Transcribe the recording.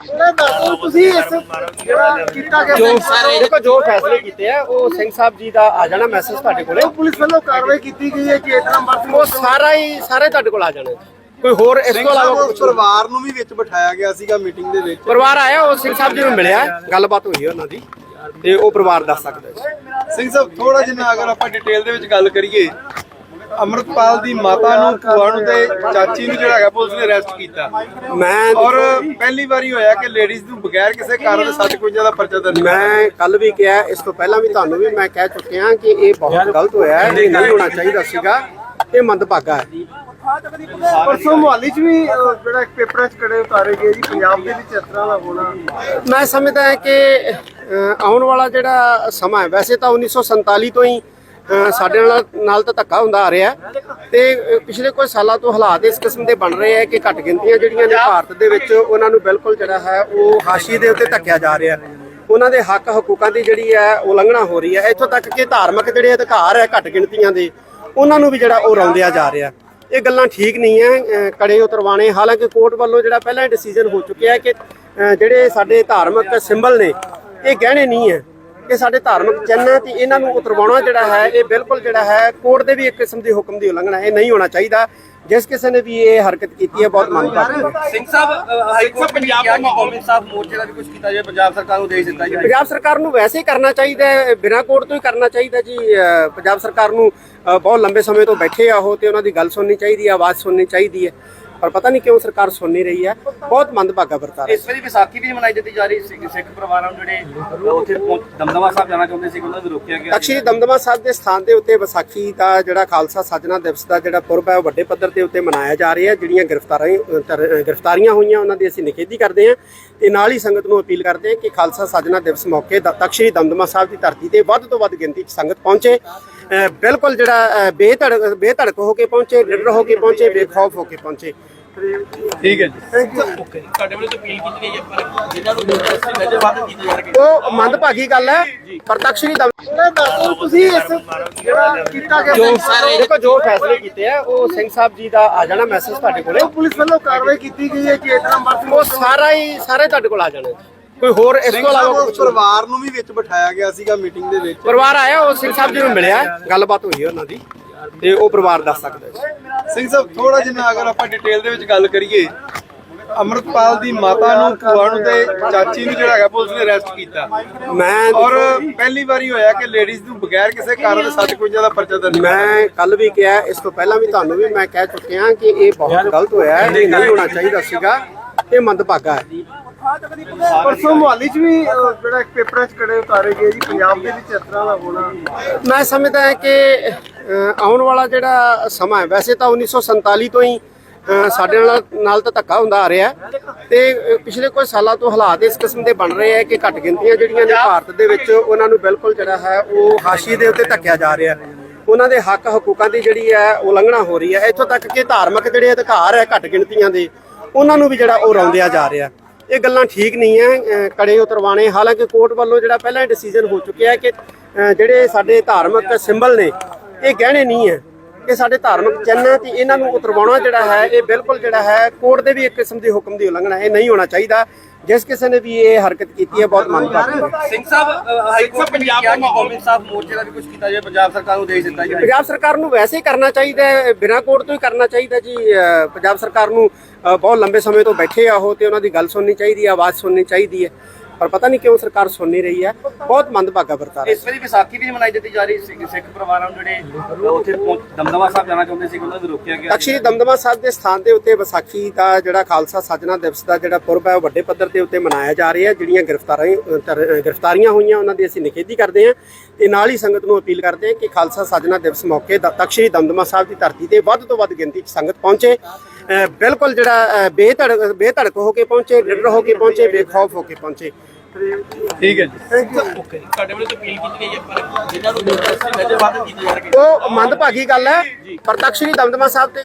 ਜਿਹੜਾ ਦੱਸੋ ਤੁਸੀਂ ਇਸ ਜਿਹੜਾ ਕੀਤਾ ਗਿਆ ਜੋ ਦੇਖੋ ਜੋ ਫੈਸਲੇ ਕੀਤੇ ਆ ਉਹ ਸਿੰਘ ਸਾਹਿਬ ਜੀ ਦਾ ਆ ਜਾਣਾ ਮੈਸੇਜ ਤੁਹਾਡੇ ਕੋਲੇ। ਉਹ ਪੁਲਿਸ ਵੱਲੋਂ ਕਾਰਵਾਈ ਕੀਤੀ ਗਈ ਹੈ ਕਿ ਇਤਨਾ ਮਰਦ ਉਹ ਸਾਰਾ ਹੀ ਸਾਰੇ ਤੁਹਾਡੇ ਕੋਲ ਆ ਜਾਣਾ। ਕੋਈ ਹੋਰ ਇਸ ਤੋਂ ਇਲਾਵਾ ਕੁਝ ਪਰਿਵਾਰ ਨੂੰ ਵੀ ਵਿੱਚ ਬਿਠਾਇਆ ਗਿਆ ਸੀਗਾ ਮੀਟਿੰਗ ਦੇ ਵਿੱਚ। ਪਰਿਵਾਰ ਆਇਆ ਉਹ ਸਿੰਘ ਸਾਹਿਬ ਜੀ ਨੂੰ ਮਿਲਿਆ ਗੱਲਬਾਤ ਹੋਈ ਉਹਨਾਂ ਦੀ ਤੇ ਉਹ ਪਰਿਵਾਰ ਦੱਸ ਸਕਦਾ ਹੈ। ਸਿੰਘ ਸਾਹਿਬ ਥੋੜਾ ਜਿਹਾ ਅਗਰ ਆਪਾਂ ਡਿਟੇਲ ਦੇ ਵਿੱਚ ਗੱਲ ਕਰੀਏ ਅਮਰਤਪਾਲ ਦੀ ਮਾਤਾ ਨੂੰ ਭੂਆ ਨੂੰ ਤੇ ਚਾਚੀ ਨੂੰ ਜਿਹੜਾ ਹੈਗਾ ਪੁਲਿਸ ਨੇ ਅਰੈਸਟ ਕੀਤਾ। ਮੈਂ ਔਰ ਪਹਿਲੀ ਵਾਰੀ ਹੋਇਆ ਕਿ ਲੇਡੀਜ਼ ਨੂੰ ਬਗੈਰ ਕਿਸੇ ਕਾਰਨ ਦੇ 751 ਦਾ ਪਰਚਾ ਦਰਜ ਮੈਂ ਕੱਲ ਵੀ ਕਿਹਾ ਇਸ ਤੋਂ ਪਹਿਲਾਂ ਵੀ ਤੁਹਾਨੂੰ ਵੀ ਮੈਂ ਕਹਿ ਚੁੱਕਿਆ ਕਿ ਇਹ ਬਹੁਤ ਗਲਤ ਹੋਇਆ ਹੈ ਇਹ ਨਹੀਂ ਹੋਣਾ ਚਾਹੀਦਾ ਸੀਗਾ ਇਹ ਮੰਦਭਾਗਾ ਹੈ। ਪਰਸੋਂ ਮੁਹਾਲੀ 'ਚ ਵੀ ਜਿਹੜਾ ਇੱਕ ਪੇਪਰਾਂ 'ਚ ਕੜੇ ਉਤਾਰੇ ਗਏ ਜੀ ਪੰਜਾਬ ਦੇ ਵਿੱਚ ਇਸ ਤਰ੍ਹਾਂ ਦਾ ਹੋਣਾ। ਮੈਂ ਸਮਝਦਾ ਹਾਂ ਕਿ ਆਉਣ ਵਾਲਾ ਜਿਹੜਾ ਸਮਾਂ ਹੈ ਵੈਸੇ ਤਾਂ 1947 ਤੋਂ ਹੀ ਸਾਡੇ ਨਾਲ ਨਾਲ ਤਾਂ ਧੱਕਾ ਹੁੰਦਾ ਆ ਰਿਹਾ ਹੈ। ਤੇ ਪਿਛਲੇ ਕੁਝ ਸਾਲਾਂ ਤੋਂ ਹਾਲਾਤ ਇਸ ਕਿਸਮ ਦੇ ਬਣ ਰਹੇ ਆ ਕਿ ਘੱਟ ਗਿਣਤੀਆਂ ਜਿਹੜੀਆਂ ਨੇ ਭਾਰਤ ਦੇ ਵਿੱਚ ਉਹਨਾਂ ਨੂੰ ਬਿਲਕੁਲ ਜਿਹੜਾ ਹੈ ਉਹ ਹਾਸ਼ੀ ਦੇ ਉੱਤੇ ਧੱਕਿਆ ਜਾ ਰਿਹਾ ਉਹਨਾਂ ਦੇ ਹੱਕ ਹਕੂਕਾਂ ਦੀ ਜਿਹੜੀ ਹੈ ਉਲੰਘਣਾ ਹੋ ਰਹੀ ਹੈ। ਇੱਥੋਂ ਤੱਕ ਕਿ ਧਾਰਮਿਕ ਜਿਹੜੇ ਅਧਿਕਾਰ ਹੈ ਘੱਟ ਗਿਣਤੀਆਂ ਦੇ, ਉਹਨਾਂ ਨੂੰ ਵੀ ਜਿਹੜਾ ਉਹ ਰੌਂਦਿਆ ਜਾ ਰਿਹਾ ਇਹ ਗੱਲਾਂ ਠੀਕ ਨਹੀਂ ਹੈ ਕੜੇ ਉਤਰਵਾਣੇ। ਹਾਲਾਂਕਿ ਕੋਰਟ ਵੱਲੋਂ ਜਿਹੜਾ ਪਹਿਲਾਂ ਹੀ ਡਿਸੀਜਨ ਹੋ ਚੁੱਕਿਆ ਹੈ ਕਿ ਜਿਹੜੇ ਸਾਡੇ ਧਾਰਮਿਕ ਸਿੰਬਲ ਨੇ, ਇਹ ਗਹਿਣੇ ਨਹੀਂ ਹੈ। ਇਹ ਸਾਡੇ ਧਾਰਮਿਕ ਚਿੰਨ੍ਹ ਹੈ ਤੇ ਇਹਨਾਂ ਨੂੰ ਉਤਰਵਾਉਣਾ ਜਿਹੜਾ ਹੈ ਇਹ ਬਿਲਕੁਲ ਜਿਹੜਾ ਹੈ ਕੋਰਟ ਦੇ ਵੀ ਇੱਕ ਕਿਸਮ ਦੀ ਹੁਕਮ ਦੀ ਉਲੰਘਣਾ ਹੈ ਇਹ ਨਹੀਂ ਹੋਣਾ ਚਾਹੀਦਾ। ਜਿਸ ਕਿਸੇ ਨੇ ਵੀ ਇਹ ਹਰਕਤ ਕੀਤੀ ਹੈ ਬਹੁਤ ਹੈ। ਸਿੰਘ ਸਾਹਿਬ ਹਾਈ ਕੋਰਟ ਨੇ ਕਿਹਾ ਕਿ ਗੋਬਿੰਦ ਸਾਹਿਬ ਮੋਰਚੇ ਦਾ ਵੀ ਕੁਝ ਕੀਤਾ ਜਾਏ ਪੰਜਾਬ ਸਰਕਾਰ ਨੂੰ ਦੇਸ਼ ਦਿੱਤਾ ਜਾਏ ਪੰਜਾਬ ਸਰਕਾਰ ਨੂੰ ਵੈਸੇ ਹੀ ਕਰਨਾ ਚਾਹੀਦਾ ਹੈ ਬਿਨਾਂ ਕੋਰਟ ਤੋਂ ਹੀ ਕਰਨਾ ਚਾਹੀਦਾ ਜੀ ਪੰਜਾਬ ਸਰਕਾਰ ਨੂੰ ਬਹੁਤ ਲੰਬੇ ਸਮੇਂ ਤੋਂ ਬੈਠੇ ਆ ਉਹ ਤੇ ਉਹਨਾਂ ਦੀ ਗੱਲ ਸੁਣਨੀ ਚਾਹੀਦੀ ਹੈ ਆਵਾਜ਼ ਸੁਣਨੀ ਚਾਹੀਦੀ ਹੈ। ਪਰ ਪਤਾ ਨਹੀਂ ਕਿਉਂ ਸਰਕਾਰ ਸੁਣ ਨਹੀਂ ਰਹੀ ਹੈ। ਬਹੁਤ ਮੰਦਭਾਗਾ ਵਰਤਾਰਾ ਹੈ ਇਸ ਵਾਰੀ ਵਿਸਾਖੀ ਵੀ ਮਨਾਈ ਦਿੱਤੀ ਜਾ ਰਹੀ ਸੀ। ਸਿੱਖ ਪਰਿਵਾਰਾਂ ਨੂੰ ਜਿਹੜੇ ਉੱਥੇ ਦਮਦਮਾ ਸਾਹਿਬ ਜਾਣਾ ਚਾਹੁੰਦੇ ਸੀ ਉਹਨਾਂ ਨੂੰ ਰੋਕਿਆ ਗਿਆ। ਸ੍ਰੀ ਦਮਦਮਾ ਸਾਹਿਬ ਦੇ ਸਥਾਨ ਦੇ ਉੱਤੇ ਵਿਸਾਖੀ ਦਾ ਜਿਹੜਾ ਖਾਲਸਾ ਸਾਜਣਾ ਦਿਵਸ ਦਾ ਜਿਹੜਾ ਪੁਰਬ ਹੈ ਉਹ ਵੱਡੇ ਪੱਧਰ ਤੇ ਉੱਤੇ ਮਨਾਇਆ ਜਾ ਰਿਹਾ ਜਿਹੜੀਆਂ ਗ੍ਰਿਫਤਾਰਾਂ ਗ੍ਰਿਫਤਾਰੀਆਂ ਹੋਈਆਂ ਉਹਨਾਂ ਦੀ ਅਸੀਂ ਨਿਖੇਧੀ ਕਰਦੇ ਹਾਂ ਤੇ ਨਾਲ ਹੀ ਸੰਗਤ ਨੂੰ ਅਪੀਲ ਕਰਦੇ ਹਾਂ ਕਿ ਖਾਲਸਾ ਸਾਜਣਾ ਦਿਵਸ ਮੌਕੇ ਦ- ਤਖ਼ਤ ਸ੍ਰੀ ਦਮਦਮਾ ਸਾਹਿਬ ਦੀ ਧਰਤੀ ਤੇ ਵੱਧ ਤੋਂ ਵੱਧ ਗਿਣਤੀ 'ਚ ਸੰਗਤ ਪਹੁੰਚੇ। ਬਿਲਕੁਲ ਜਿਹੜਾ ਬੇਧੜਕ ਬੇਧੜਕ ਹੋ ਕੇ ਪਹੁੰਚੇ ਨਿਡਰ ਹੋ ਕੇ ਪਹੁੰਚੇ ਬੇਖੌਫ ਹੋ ਕੇ ਪਹੁੰਚੇ। ਠੀਕ ਹੈ ਜੀ। ਸਾਡੇ ਵੱਲੋਂ ਅਪੀਲ ਕੀਤੀ ਗਈ ਹੈ ਪਰ ਜਿਨ੍ਹਾਂ ਨੂੰ ਦੋਸ਼ੀ ਨਜ਼ਰਬੰਦ ਕੀਤੀ ਜਾ ਰਹੀ ਉਹ ਮੰਦਭਾਗੀ ਗੱਲ ਹੈ ਪਰ ਤਖ਼ਤ ਸ੍ਰੀ ਦਮ ਜਿਹੜਾ ਦੱਸੋ ਤੁਸੀਂ ਇਸ ਜਿਹੜਾ ਕੀਤਾ ਗਿਆ ਜੋ ਦੇਖੋ ਜੋ ਫੈਸਲੇ ਕੀਤੇ ਆ ਉਹ ਸਿੰਘ ਸਾਹਿਬ ਜੀ ਦਾ ਆ ਜਾਣਾ ਮੈਸੇਜ ਤੁਹਾਡੇ ਕੋਲੇ। ਉਹ ਪੁਲਿਸ ਵੱਲੋਂ ਕਾਰਵਾਈ ਕੀਤੀ ਗਈ ਹੈ ਕਿ ਇਤਨਾ ਮਰਦ ਉਹ ਸਾਰਾ ਹੀ ਸਾਰੇ ਤੁਹਾਡੇ ਕੋਲ ਆ ਜਾਣਾ। ਕੋਈ ਹੋਰ ਇਸ ਸਿੰਘ ਤੋਂ ਇਲਾਵਾ ਸਾਹਿਬ ਕੁਝ ਪਰਿਵਾਰ ਨੂੰ ਵੀ ਵਿੱਚ ਬਿਠਾਇਆ ਗਿਆ ਸੀਗਾ ਮੀਟਿੰਗ ਦੇ ਵਿੱਚ। ਪਰਿਵਾਰ ਆਇਆ ਉਹ ਸਿੰਘ ਸਾਹਿਬ ਜੀ ਨੂੰ ਮਿਲਿਆ। ਗੱਲਬਾਤ ਹੋਈ ਉਹਨਾਂ ਦੀ ਤੇ ਉਹ ਪਰਿਵਾਰ ਦੱਸ ਸਕਦਾ ਹੈ। ਸਿੰਘ ਸਾਹਿਬ ਥੋੜਾ ਜਿਹਾ ਅਗਰ ਆਪਾਂ ਡਿਟੇਲ ਦੇ ਵਿੱਚ ਗੱਲ ਕਰੀਏ ਅਮਰਤਪਾਲ ਦੀ ਮਾਤਾ ਨੂੰ ਭੂਆ ਨੂੰ ਤੇ ਚਾਚੀ ਨੂੰ ਜਿਹੜਾ ਹੈਗਾ ਪੁਲਿਸ ਨੇ ਅਰੈਸਟ ਕੀਤਾ। ਮੈਂ ਔਰ ਪਹਿਲੀ ਵਾਰੀ ਹੋਇਆ ਕਿ ਲੇਡੀਜ਼ ਨੂੰ ਬਗੈਰ ਕਿਸੇ ਕਾਰਨ ਦੇ 751 ਦਾ ਪਰਚਾ ਦਰਜ ਮੈਂ ਕੱਲ ਵੀ ਕਿਹਾ ਇਸ ਤੋਂ ਪਹਿਲਾਂ ਵੀ ਤੁਹਾਨੂੰ ਵੀ ਮੈਂ ਕਹਿ ਚੁੱਕਿਆ ਕਿ ਇਹ ਬਹੁਤ ਗਲਤ ਹੋਇਆ ਹੈ ਇਹ ਨਹੀਂ ਹੋਣਾ ਚਾਹੀਦਾ ਸੀਗਾ ਇਹ ਮੰਦਭਾਗਾ ਹੈ। ਪਰਸੋਂ ਮੁਹਾਲੀ 'ਚ ਵੀ ਅਹ, ਜਿਹੜਾ ਇੱਕ ਪੇਪਰਾਂ 'ਚ ਕੜੇ ਉਤਾਰੇ ਗਏ ਜੀ ਪੰਜਾਬ ਦੇ ਵਿੱਚ ਇਸ ਤਰ੍ਹਾਂ ਦਾ ਹੋਣਾ। ਮੈਂ ਸਮਝਦਾ ਹਾਂ ਕਿ ਅ, ਆਉਣ ਵਾਲਾ ਜਿਹੜਾ ਸਮਾਂ ਹੈ ਵੈਸੇ ਤਾਂ 1947 ਤੋਂ ਹੀ ਅ, ਸਾਡੇ ਨਾਲ ਨਾਲ ਤਾਂ ਧੱਕਾ ਹੁੰਦਾ ਆ ਰਿਹਾ ਹੈ। ਤੇ ਅ, ਪਿਛਲੇ ਕੁਝ ਸਾਲਾਂ ਤੋਂ ਹਾਲਾਤ ਇਸ ਕਿਸਮ ਦੇ ਬਣ ਰਹੇ ਹੈ ਕਿ ਘੱਟ ਗਿਣਤੀਆਂ ਜਿਹੜੀਆਂ ਨੇ ਭਾਰਤ ਦੇ ਵਿੱਚ ਉਹਨਾਂ ਨੂੰ ਬਿਲਕੁਲ ਜਿਹੜਾ ਹੈ ਉਹ ਹਾਸ਼ੀ ਦੇ ਉੱਤੇ ਧੱਕਿਆ ਜਾ ਰਿਹਾ ਹੈ। ਉਹਨਾਂ ਦੇ ਹੱਕ ਹਕੂਕਾਂ ਦੀ ਜਿਹੜੀ ਹੈ ਉਲੰਘਣਾ ਹੋ ਰਹੀ ਹੈ। ਇੱਥੋਂ ਤੱਕ ਕਿ ਧਾਰਮਿਕ ਜਿਹੜੇ ਅਧਿਕਾਰ ਹੈ ਘੱਟ ਗਿਣਤੀਆਂ ਦੇ ਉਹਨਾਂ ਨੂੰ ਵੀ ਜਿਹੜਾ ਉਹ ਰੌਂਦਿਆ ਜਾ ਰਿਹਾ ਇਹ ਗੱਲਾਂ ਠੀਕ ਨਹੀਂ ਹੈ ਅ, ਕੜੇ ਉਤਰਵਾਣੇ ਹਾਲਾਂਕਿ ਕੋਰਟ ਵੱਲੋਂ ਜਿਹੜਾ ਪਹਿਲਾਂ ਡਿਸੀਜਨ ਹੋ ਚੁੱਕਿਆ ਹੈ ਕਿ ਜਿਹੜੇ ਸਾਡੇ ਧਾਰਮਿਕ ਸਿੰਬਲ ਨੇ ਇਹ ਗਹਿਣੇ ਨਹੀਂ ਹੈ ਇਹ ਸਾਡੇ ਧਾਰਮਿਕ ਚਿੰਨ੍ਹ ਹੈ ਤੇ ਇਹਨਾਂ ਨੂੰ ਉਤਰਵਾਉਣਾ ਜਿਹੜਾ ਹੈ ਇਹ ਬਿਲਕੁਲ ਜਿਹੜਾ ਹੈ ਕੋਰਟ ਦੇ ਵੀ ਇੱਕ ਕਿਸਮ ਦੀ ਹੁਕਮ ਦੀ ਉਲੰਘਣਾ ਹੈ ਇਹ ਨਹੀਂ ਹੋਣਾ ਚਾਹੀਦਾ। ਜਿਸ ਕਿਸੇ ਨੇ ਵੀ ਇਹ ਹਰਕਤ ਕੀਤੀ ਹੈ ਬਹੁਤ ਹੈ। ਸਿੰਘ ਸਾਹਿਬ ਹਾਈ ਕੋਰਟ ਨੇ ਕਿਹਾ ਕਿ ਗੋਬਿੰਦ ਸਾਹਿਬ ਮੋਰਚੇ ਦਾ ਵੀ ਕੁਝ ਕੀਤਾ ਜਾਏ ਪੰਜਾਬ ਸਰਕਾਰ ਨੂੰ ਦੇਸ਼ ਦਿੱਤਾ ਜਾਏ ਪੰਜਾਬ ਸਰਕਾਰ ਨੂੰ ਵੈਸੇ ਹੀ ਕਰਨਾ ਚਾਹੀਦਾ ਹੈ ਬਿਨਾਂ ਕੋਰਟ ਤੋਂ ਹੀ ਕਰਨਾ ਚਾਹੀਦਾ ਜੀ ਪੰਜਾਬ ਸਰਕਾਰ ਨੂੰ ਬਹੁਤ ਲੰਬੇ ਸਮੇਂ ਤੋਂ ਬੈਠੇ ਆ ਉਹ ਤੇ ਉਹਨਾਂ ਦੀ ਗੱਲ ਸੁਣਨੀ ਚਾਹੀਦੀ ਹੈ ਆਵਾਜ਼ ਸੁਣਨੀ ਚਾਹੀਦੀ ਹੈ। ਪਰ ਪਤਾ ਨਹੀਂ ਕਿਉਂ ਸਰਕਾਰ ਸੁਣ ਨਹੀਂ ਰਹੀ ਹੈ। ਬਹੁਤ ਮੰਦਭਾਗਾ ਵਰਤਾਰਾ ਇਸ ਵਾਰੀ ਵਿਸਾਖੀ ਵੀ ਮਨਾਈ ਦਿੱਤੀ ਜਾ ਰਹੀ ਸੀ। ਸਿੱਖ ਪਰਿਵਾਰਾਂ ਨੂੰ ਜਿਹੜੇ ਉੱਥੇ ਦਮਦਮਾ ਸਾਹਿਬ ਜਾਣਾ ਚਾਹੁੰਦੇ ਸੀ ਉਹਨਾਂ ਨੂੰ ਰੋਕਿਆ ਗਿਆ ਸ੍ਰੀ ਦਮਦਮਾ ਸਾਹਿਬ ਦੇ ਸਥਾਨ ਦੇ ਉੱਤੇ ਵਿਸਾਖੀ ਦਾ ਜਿਹੜਾ ਖਾਲਸਾ ਸਾਜਣਾ ਦਿਵਸ ਦਾ ਜਿਹੜਾ ਪੁਰਬ ਹੈ ਉਹ ਵੱਡੇ ਪੱਧਰ ਤੇ ਉੱਤੇ ਮਨਾਇਆ ਜਾ ਰਿਹਾ ਹੈ। ਜਿਹੜੀਆਂ ਗ੍ਰਿਫਤਾਰਾਂ ਗ੍ਰਿਫਤਾਰੀਆਂ ਹੋਈਆਂ ਉਹਨਾਂ ਦੀ ਅਸੀਂ ਨਿਖੇਧੀ ਕਰਦੇ ਹਾਂ ਤੇ ਨਾਲ ਹੀ ਸੰਗਤ ਨੂੰ ਅਪੀਲ ਕਰਦੇ ਹਾਂ ਕਿ ਖਾਲਸਾ ਸਾਜਣਾ ਦਿਵਸ ਮੌਕੇ ਤਖ਼ਤ ਸ੍ਰੀ ਦਮਦਮਾ ਸਾਹਿਬ ਦੀ ਧਰਤੀ ਤੇ ਵੱਧ ਤੋਂ ਵੱਧ ਗਿਣਤੀ 'ਚ ਸੰਗਤ ਪਹੁੰਚੇ। ਬਿਲਕੁਲ ਜਿਹੜਾ ਅ, ਬੇਧੜਕ ਬੇਧੜਕ ਹੋ ਕੇ ਪਹੁੰਚੇ ਨਿਡਰ ਹੋ ਕੇ ਪਹੁੰਚੇ ਬੇਖੌਫ ਹੋ ਕੇ ਪਹੁੰਚੇ। ਠੀਕ ਹੈ ਜੀ। ਸਾਡੇ ਵੱਲੋਂ ਅਪੀਲ ਕੀਤੀ ਗਈ ਹੈ ਪਰ ਜਿਨ੍ਹਾਂ ਨੂੰ ਦੋਸ਼ੀ ਨਜ਼ਰਬੰਦ ਕੀਤੀ ਜਾ ਰਹੀ ਉਹ ਮੰਦਭਾਗੀ ਗੱਲ ਹੈ। ਪਰ ਤਖ਼ਤ ਸ੍ਰੀ ਦਮਦਮਾ ਸਾਹਿਬ ਤੇ